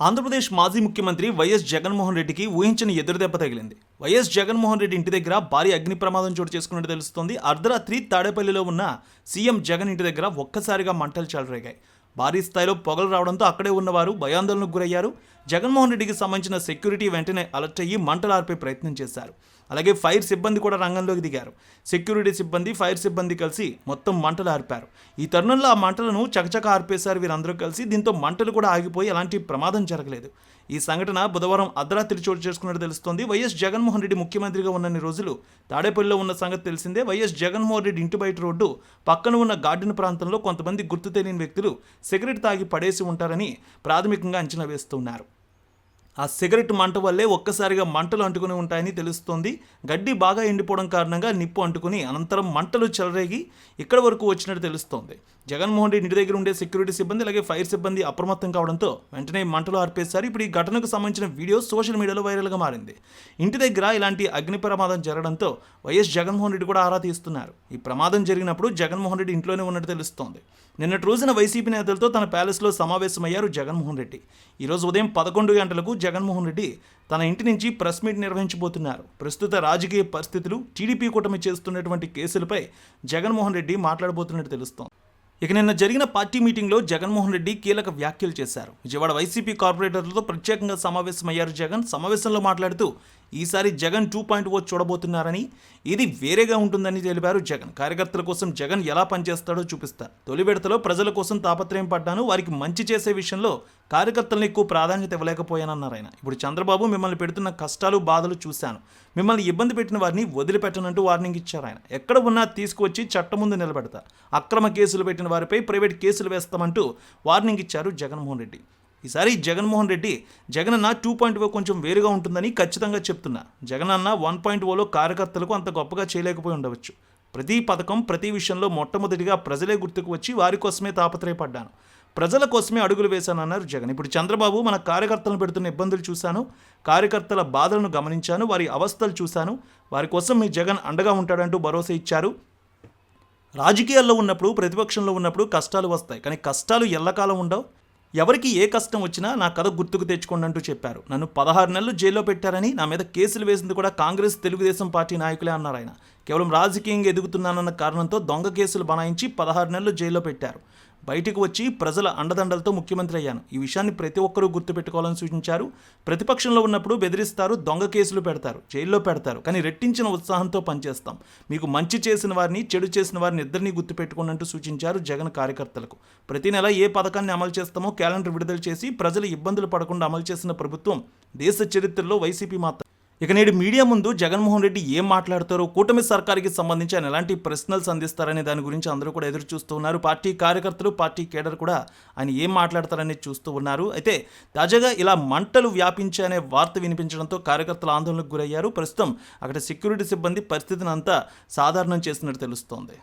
ఆంధ్రప్రదేశ్ మాజీ ముఖ్యమంత్రి వైఎస్ జగన్మోహన్ రెడ్డికి ఊహించని ఎదురుదెబ్బ తగిలింది. వైఎస్ జగన్మోహన్ రెడ్డి ఇంటి దగ్గర భారీ అగ్ని ప్రమాదం చోటు చేసుకున్నట్టు తెలుస్తోంది. అర్ధరాత్రి తాడేపల్లిలో ఉన్న సీఎం జగన్ ఇంటి దగ్గర ఒక్కసారిగా మంటలు చెలరేగాయి. భారీ స్థాయిలో పొగలు రావడంతో అక్కడే ఉన్నవారు భయాందోళనకు గురయ్యారు. జగన్మోహన్ రెడ్డికి సంబంధించిన సెక్యూరిటీ వెంటనే అలర్ట్ అయ్యి మంటలు ఆర్పే ప్రయత్నం చేశారు. అలాగే ఫైర్ సిబ్బంది కూడా రంగంలోకి దిగారు. సెక్యూరిటీ సిబ్బంది ఫైర్ సిబ్బంది కలిసి మొత్తం మంటలు ఆర్పారు. ఈ తరుణంలో ఆ మంటలను చకచక ఆర్పేశారు వీరందరూ కలిసి. దీంతో మంటలు కూడా ఆగిపోయి ఎలాంటి ప్రమాదం జరగలేదు. ఈ సంఘటన బుధవారం అర్ధరాత్రి చోటు చేసుకున్నట్టు తెలుస్తోంది. వైఎస్ జగన్మోహన్ రెడ్డి ముఖ్యమంత్రిగా ఉన్నన్ని రోజులు తాడేపల్లిలో ఉన్న సంగతి తెలిసిందే. వైఎస్ జగన్మోహన్ రెడ్డి ఇంటి బయట రోడ్డు పక్కన ఉన్న గార్డెన్ ప్రాంతంలో కొంతమంది గుర్తు తెలియని వ్యక్తులు సిగరెట్ తాగి పడేసి ఉంటారని ప్రాథమికంగా అంచనా వేస్తున్నారు. ఆ సిగరెట్ మంట వల్లే ఒక్కసారిగా మంటలు అంటుకుని ఉంటాయని తెలుస్తోంది. గడ్డి బాగా ఎండిపోవడం కారణంగా నిప్పు అంటుకుని అనంతరం మంటలు చెలరేగి ఇక్కడ వరకు వచ్చినట్టు తెలుస్తోంది. జగన్మోహన్ రెడ్డి ఇంటి దగ్గర ఉండే సెక్యూరిటీ సిబ్బంది అలాగే ఫైర్ సిబ్బంది అప్రమత్తం కావడంతో వెంటనే మంటలు ఆర్పేశారు. ఇప్పుడు ఈ ఘటనకు సంబంధించిన వీడియో సోషల్ మీడియాలో వైరల్గా మారింది. ఇంటి దగ్గర ఇలాంటి అగ్ని ప్రమాదం జరగడంతో వైఎస్ జగన్మోహన్ రెడ్డి కూడా ఆరా తీస్తున్నారు. ఈ ప్రమాదం జరిగినప్పుడు జగన్మోహన్ రెడ్డి ఇంట్లోనే ఉన్నట్టు తెలుస్తోంది. నిన్నటి రోజున వైసీపీ నేతలతో తన ప్యాలెస్లో సమావేశమయ్యారు జగన్మోహన్ రెడ్డి. ఈరోజు ఉదయం పదకొండు గంటలకు జగన్మోహన్ రెడ్డి తన ఇంటి నుంచి ప్రెస్ మీట్ నిర్వహించబోతున్నారు. ప్రస్తుత రాజకీయ పరిస్థితులు టీడీపీ కూటమి చేస్తున్నటువంటి కేసులపై జగన్మోహన్ రెడ్డి మాట్లాడబోతున్నట్టు తెలుస్తోంది. ఇక నిన్న జరిగిన పార్టీ మీటింగ్లో జగన్మోహన్ రెడ్డి కీలక వ్యాఖ్యలు చేశారు. విజయవాడ వైసీపీ కార్పొరేటర్లతో ప్రత్యేకంగా సమావేశమయ్యారు జగన్. సమావేశంలో మాట్లాడుతూ ఈసారి జగన్ టూ పాయింట్ ఓ చూడబోతున్నారని ఇది వేరేగా ఉంటుందని తెలిపారు జగన్. కార్యకర్తల కోసం జగన్ ఎలా పనిచేస్తాడో చూపిస్తారు తొలి విడతలో ప్రజల కోసం తాపత్రయం పడ్డాను వారికి మంచి చేసే విషయంలో కార్యకర్తలను ఎక్కువ ప్రాధాన్యత ఇవ్వలేకపోయానన్నారు ఆయన. ఇప్పుడు చంద్రబాబు మిమ్మల్ని పెడుతున్న కష్టాలు బాధలు చూశాను. మిమ్మల్ని ఇబ్బంది పెట్టిన వారిని వదిలిపెట్టనంటూ వార్నింగ్ ఇచ్చారు ఆయన. ఎక్కడ ఉన్నా తీసుకువచ్చి చట్టం ముందు నిలబెడతా. అక్రమ కేసులు పెట్టిన వారిపై ప్రైవేట్ కేసులు వేస్తామంటూ వార్నింగ్ ఇచ్చారు జగన్మోహన్ రెడ్డి. ఈసారి Jaganmohan Reddy Jagananna two point O కొంచెం వేరుగా ఉంటుందని ఖచ్చితంగా చెప్తున్నా. జగనన్న వన్ పాయింట్ ఓలో కార్యకర్తలకు అంత గొప్పగా చేయలేకపోయి ఉండవచ్చు. ప్రతి పథకం ప్రతి విషయంలో మొట్టమొదటిగా ప్రజలే గుర్తుకు వచ్చి వారి కోసమే తాపత్రయపడ్డాను. ప్రజల కోసమే అడుగులు వేశానన్నారు జగన్. ఇప్పుడు చంద్రబాబు మన కార్యకర్తలను పెడుతున్న ఇబ్బందులు చూశాను. కార్యకర్తల బాధలను గమనించాను. వారి అవస్థలు చూశాను. వారి కోసం మీ జగన్ అండగా ఉంటాడంటూ భరోసా ఇచ్చారు. రాజకీయాల్లో ఉన్నప్పుడు ప్రతిపక్షంలో ఉన్నప్పుడు కష్టాలు వస్తాయి. కానీ కష్టాలు ఎల్లకాలం ఉండవు. ఎవరికి ఏ కష్టం వచ్చినా నా కథ గుర్తుకు తెచ్చుకోండి అంటూ చెప్పారు. నన్ను పదహారు నెలలు జైల్లో పెట్టారని నా మీద కేసులు వేసింది కూడా కాంగ్రెస్ తెలుగుదేశం పార్టీ నాయకులే అన్నారు ఆయన. కేవలం రాజకీయంగా ఎదుగుతున్నానన్న కారణంతో దొంగ కేసులు బనాయించి పదహారు నెలలు జైల్లో పెట్టారు. బయటకు వచ్చి ప్రజల అండదండలతో ముఖ్యమంత్రి అయ్యాను. ఈ విషయాన్ని ప్రతి ఒక్కరూ గుర్తుపెట్టుకోవాలని సూచించారు. ప్రతిపక్షంలో ఉన్నప్పుడు బెదిరిస్తారు దొంగ కేసులు పెడతారు జైల్లో పెడతారు కానీ రెట్టించిన ఉత్సాహంతో పనిచేస్తాం. మీకు మంచి చేసిన వారిని చెడు చేసిన వారిని ఇద్దరిని గుర్తుపెట్టుకున్నట్టు సూచించారు జగన్ కార్యకర్తలకు. ప్రతి నెల ఏ పథకాన్ని అమలు చేస్తామో క్యాలెండర్ విడుదల చేసి ప్రజలు ఇబ్బందులు పడకుండా అమలు చేసిన ప్రభుత్వం దేశ చరిత్రలో వైసీపీ మాత్రం ఇక నేడు మీడియా ముందు జగన్మోహన్ రెడ్డి ఏం మాట్లాడతారో కూటమి సర్కార్కి సంబంధించి ఆయన ఎలాంటి ప్రశ్నలు సంధిస్తారనే దాని గురించి అందరూ కూడా ఎదురు చూస్తూ ఉన్నారు. పార్టీ కార్యకర్తలు పార్టీ కేడర్ కూడా ఆయన ఏం మాట్లాడతారనేది చూస్తూ ఉన్నారు. అయితే తాజాగా ఇలా మంటలు వ్యాపించాయనే వార్త వినిపించడంతో కార్యకర్తలు ఆందోళనకు గురయ్యారు. ప్రస్తుతం అక్కడ సెక్యూరిటీ సిబ్బంది పరిస్థితిని అంతా సాధారణం చేసినట్టు తెలుస్తోంది.